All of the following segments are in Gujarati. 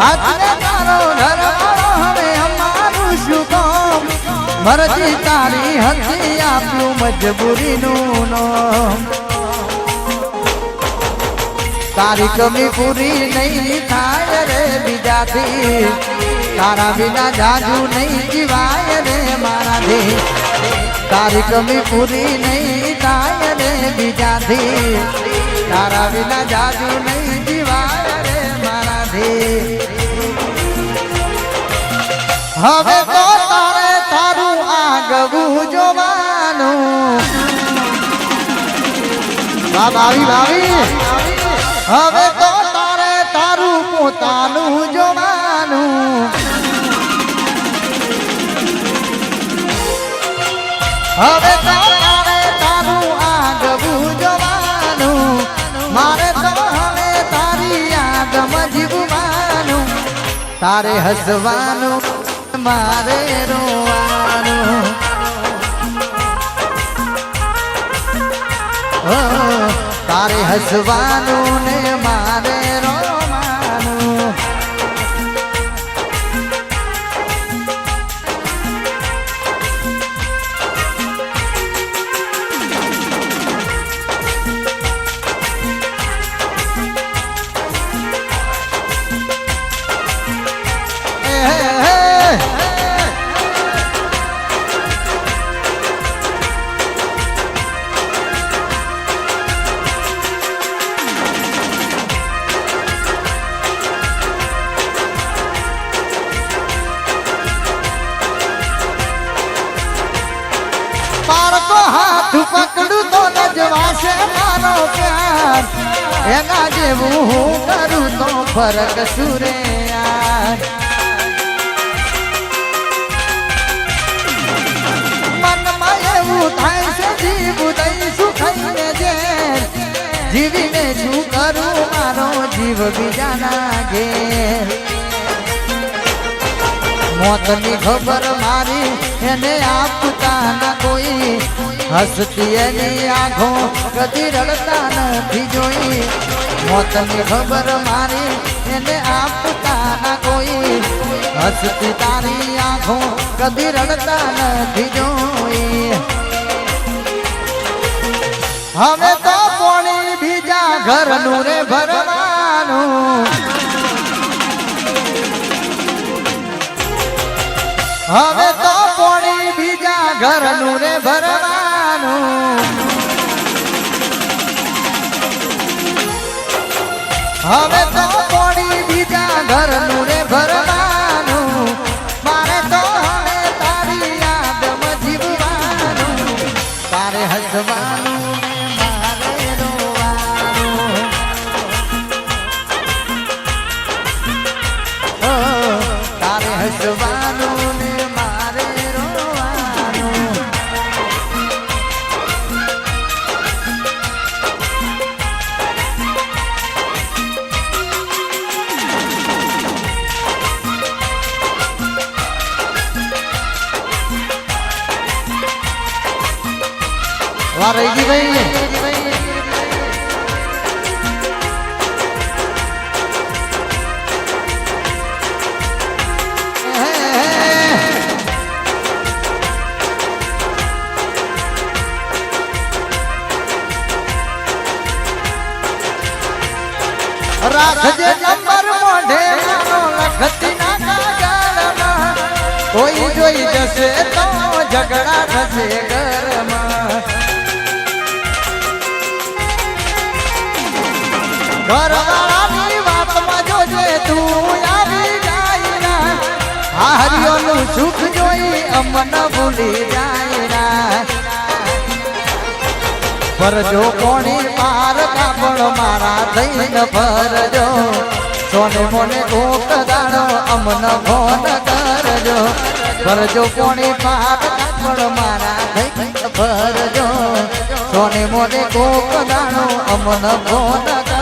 હાથ રે તારો મરજી તારી હતી આપ્યું મજબૂરીનું નામ. તારી કમી પૂરી નહીં થાય રે બીજાથી. તારા વિના જાજુ નહીં જીવાય રે મારાથી. તારી કમી પૂરી નહીં થાય રે બીજાથી. તારા વિના જાજુ નહીં હવે તો તારે તારું આગવું જોવાનું. વાહ ભાવી ભાવી હવે તો તારે તારું પોતાનું જોવાનું. હવે તો તારે તારું આગવું જોવાનું. મારે તો હવે તારી આગમાં જીવવાનું તારે હસવાનું. મારે રોવાનું. તારે હસવાનું ને તો નજવાશે મારો પ્યાર એના જેવું હું કરું તો ફરક સુરે યાર મનમાં એવું થાય છે જીવું દઈશું ખાઈને ઝેર જીવીને શું કરું મારો જીવ બીજાના ઘેર મોતની ખબર મારી એને આપતા ના કોઈ હસતી એની આંખો કદી રડતા નથી જોઈ. મોતની ખબર મારી એને આપતા ના કોઈ. હસતી તારી આંખો કદી રડતા નથી જોઈ. હવે તો પોણી બીજા ઘરનું રે ભરવાનું. હવે તો પોણી બીજા ઘરનું રે ભરવાનું. હવે તો પોણી બીજા ઘરનું રે ભરવાનું. મારે તો હવે તારી યાદમાં જીવવાનું. તારે હસવાનું મારે તારે હસવાનું વાહ રહી ભાઈ રાખજે નંબર મોઢે લખતી ના કોઈ જોઈ જશે તો ઝઘડા થશે ઘરમાં. ઘરવાળાની વાતમાં જોજે તું આવી જાય ના હારીઓનું સુખ જોઈ અમન ભૂલી જાય ના ફરજો કોણી પાર કાપડ મારા થઈને ભરજો. સોને મોને કોક દાડો અમન ફોન કરજો. ભરજો કોણી પાર પણ મારા થઈને ભરજો. સોને મોને કોક દાડો અમન ફોન કરજો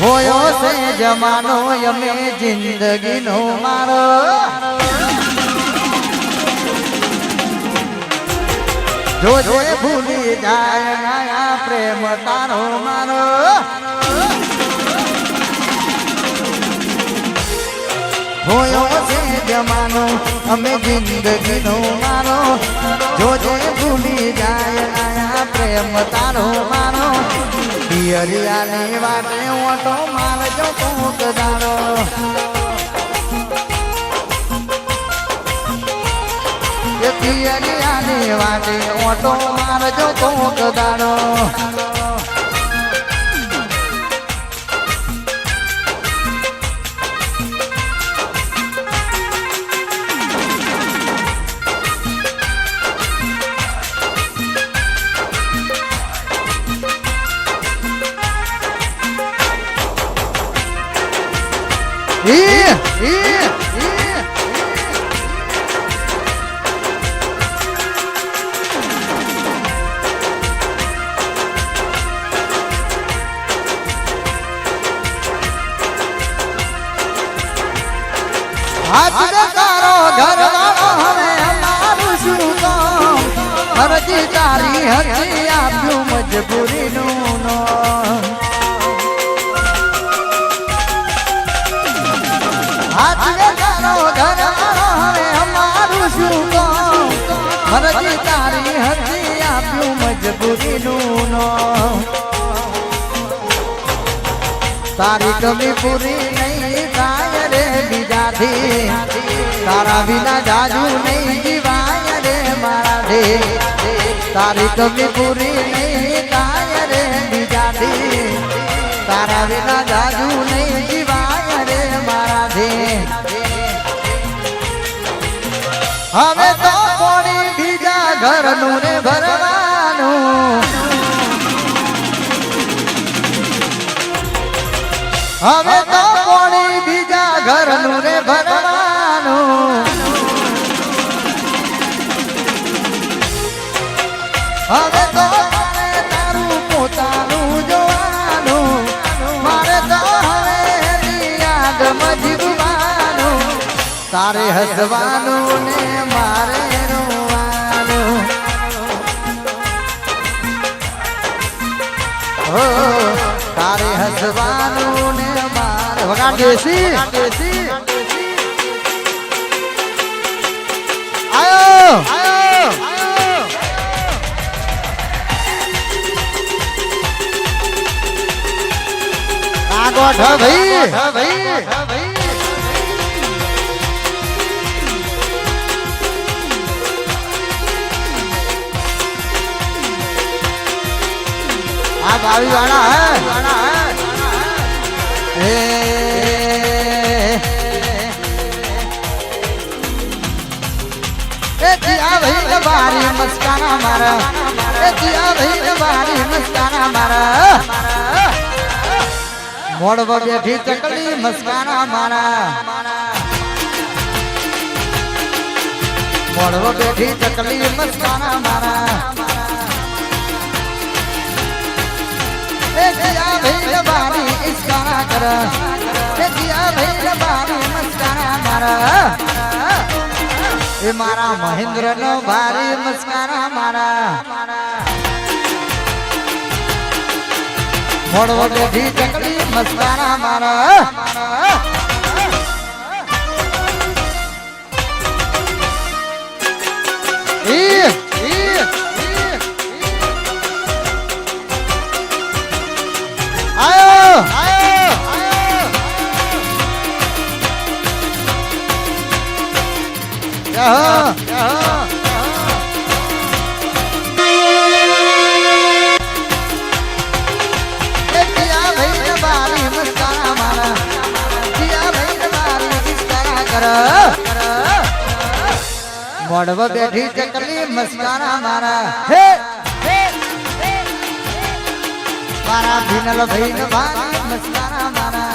હોયો છે જમાનો અમે જિંદગીનો મારો. જો જો ભૂલી જાય નાયા પ્રેમ તારો મારો. હોયો છે જમાનો અમે જિંદગીનો મારો. જો ભૂલી જાય નાયા પ્રેમ તારો પિયરિયાની વાટે ઓટો મારજો કોક દાડો. દરિયાની વાટે ઓટો મારજો કોક દાડો. ઈ ઈ ઈ હાથ તારો ઘરવાળો હવે અમારું શું કામ અરજી તારી હજી આપ્યું મજબૂરીનું આપ્યું મજબૂરીનું નામ. તારી કમી પૂરી નહીં થાય રે બીજાથી. તારા વિના જાજુ નહીં જીવાય રે મારાથી. તારી કમી પૂરી નહીં થાય રે બીજાથી. તારા વિના જાજુ નહીં જીવાય રે મારાથી. હવે હવે તો કોણી બીજા ઘરનું રે ભરવાનું. હવે તો તારું મારે તો હવે યાદમાં તારે હસવાનું ને મારે દેસી દેસી આયો આયો. આગોઠ ભાઈ ભાઈ. આ ભાવી વાળા હે. વાળા બારી મસ્કાના મારા એ જીયા ભાઈ ને બારી મસ્કાના મારા મોડવા બેઠી ચકલી મસ્કાના મારા મોડવા બેઠી ચકલી મસ્કાના મારા એ જીયા ભાઈ ને બારી ઇસ્કારા કર. એ જીયા ભાઈ ને બારી મસ્કાના મારા એ મારા મહેન્દ્ર નો ભારી મસ્કારા મારા. મોડવો બેઠી ચકલી મસ્કારા મારા. મોડવ બેઠી ચકલી મસ્કારા મારા. હે! મારા ભીનલ ભીન ભાન મસ્કારા મારા.